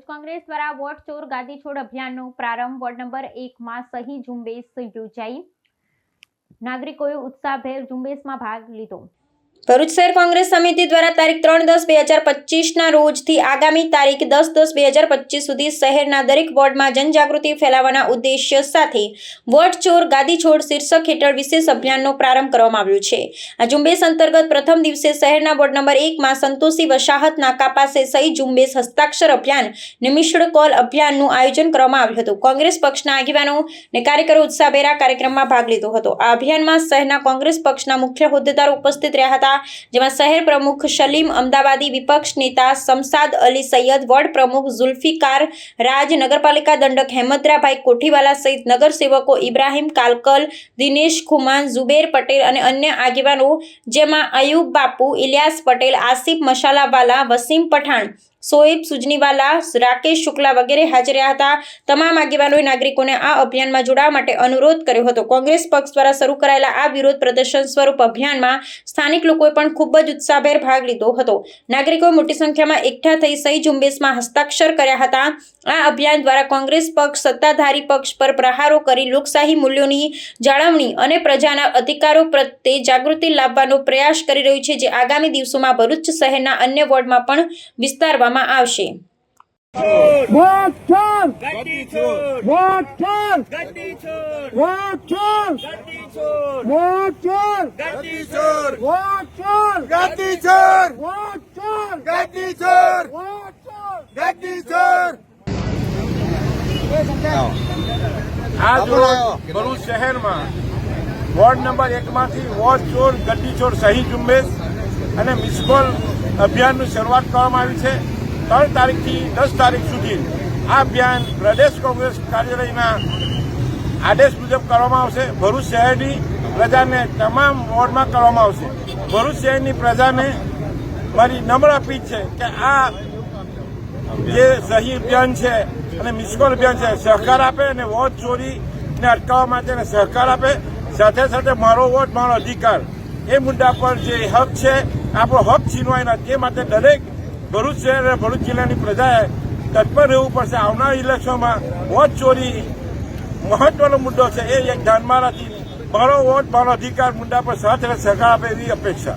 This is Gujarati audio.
કોંગ્રેસ દ્વારા વોટ ચોર ગાદી છોડ અભિયાનનો પ્રારંભ વોર્ડ નંબર એકમાં સહી ઝુંબેશ યોજાઈ. નાગરિકોએ ઉત્સાહભેર ઝુંબેશમાં ભાગ લીધો. ભરૂચ શહેર કોંગ્રેસ સમિતિ દ્વારા તારીખ ત્રણ દસ બે હજાર પચીસના રોજથી આગામી તારીખ દસ દસ બે હજાર પચીસ સુધી શહેરના દરેક વોર્ડમાં જનજાગૃતિ ફેલાવવાના ઉદ્દેશ્ય સાથે વોટ ચોર ગાદી છોડ શીર્ષક હેઠળ વિશેષ અભિયાનનો પ્રારંભ કરવામાં આવ્યો છે. આ ઝુંબેશ અંતર્ગત પ્રથમ દિવસે શહેરના વોર્ડ નંબર એકમાં સંતોષી વસાહત નાકા પાસે સહી ઝુંબેશ હસ્તાક્ષર અભિયાન નિમિષ્ળ કોલ અભિયાનનું આયોજન કરવામાં આવ્યું હતું. કોંગ્રેસ પક્ષના આગેવાનો અને કાર્યકરો ઉત્સાહભેર કાર્યક્રમમાં ભાગ લીધો હતો. આ અભિયાનમાં શહેરના કોંગ્રેસ પક્ષના મુખ્ય હોદ્દેદારો ઉપસ્થિત રહ્યા હતા. જેમાં શહેર પ્રમુખ સલીમ અમદાવાદી વિપક્ષ નેતા શમસાદ અલી સૈયદ વોર્ડ પ્રમુખ ઝુલ્ફિકાર રાજ, નગરપાલિકા દંડક હેમદરાભાઈ કોઠીવાલા સહિત નગરસેવકો ઇબ્રાહિમ કાલકલ, દિનેશ ખુમાન, ઝુબેર પટેલ અને અન્ય આગેવાનો, જેમાં અયુબ બાપુ, ઇલિયાસ પટેલ, આસિફ મશાલાવાલા, વસીમ પઠાણ સોએબ સુજનીવાલા, રાકેશ શુક્લા વગેરે હાજર રહ્યા હતા. તમામ આગેવાનોએ નાગરિકોને આ અભિયાનમાં જોડાવા માટે અનુરોધ કર્યો હતો. કોંગ્રેસ પક્ષ દ્વારા શરૂ કરાયેલા આ વિરોધ પ્રદર્શન સ્વરૂપ અભિયાનમાં સ્થાનિક લોકોએ પણ ખૂબ જ ઉત્સાહભેર ભાગ લીધો હતો. નાગરિકોએ મોટી સંખ્યામાં એકઠા થઈ સહી ઝુંબેશમાં હસ્તાક્ષર કર્યા હતા. આ અભિયાન દ્વારા કોંગ્રેસ પક્ષ, સત્તાધારી પક્ષ પર પ્રહારો કરી લોકશાહી મૂલ્યોની જાળવણી અને પ્રજાના અધિકારો પ્રત્યે જાગૃતિ લાવવાનો પ્રયાસ કરી રહ્યું છે, જે આગામી દિવસોમાં ભરૂચ શહેરના અન્ય વોર્ડમાં પણ વિસ્તારવામાં આવશે વોટ ચોર ગદ્દી છોડ વોટ ચોર ગદ્દી છોડ વોટ ચોર છોડ વોટ ચોર ગદ્દી છોડ વોટ ચોર ગદ્દી છોડ વોટ ચોર ગદ્દી છોડ વોટ ચોર ગદ્દી છોડ આ રોજ ભરૂચ શહેરમાં વોર્ડ નંબર એકમાંથી વોર્ડ ચોર ગદ્દી ચોર સહી ઝુંબેશ અને મિસકોલ અભિયાનની શરૂઆત કરવામાં આવી છે ત્રણ તારીખથી દસ તારીખ સુધી આ અભિયાન પ્રદેશ કોંગ્રેસ કાર્યાલયના આદેશ મુજબ કરવામાં આવશે. ભરૂચ શહેરની પ્રજાને તમામ વોર્ડમાં કરવામાં આવશે. ભરૂચ શહેરની પ્રજાને મારી નમ્ર અપીલ છે કે આ જે સહી અભિયાન છે અને મિસકોલ અભિયાન છે, સહકાર આપે અને વોટ ચોરીને અટકાવવા માટે સહકાર આપે. સાથે સાથે મારો વોટ, મારો અધિકાર. એ મુદ્દા પર જે હક છે, આપણો હક છીનવાયના તે માટે દરેક ભરૂચ શહેર અને ભરૂચ જિલ્લાની પ્રજાએ તત્પર રહેવું પડશે. આવનાર ઇલેક્શનમાં વોટ ચોરી મહત્વનો મુદ્દો છે. એ એક ધ્યાનમાં રાખી મારો વોટ, મારો અધિકાર મુદ્દા પર સાથે સહકાર આપે એવી અપેક્ષા.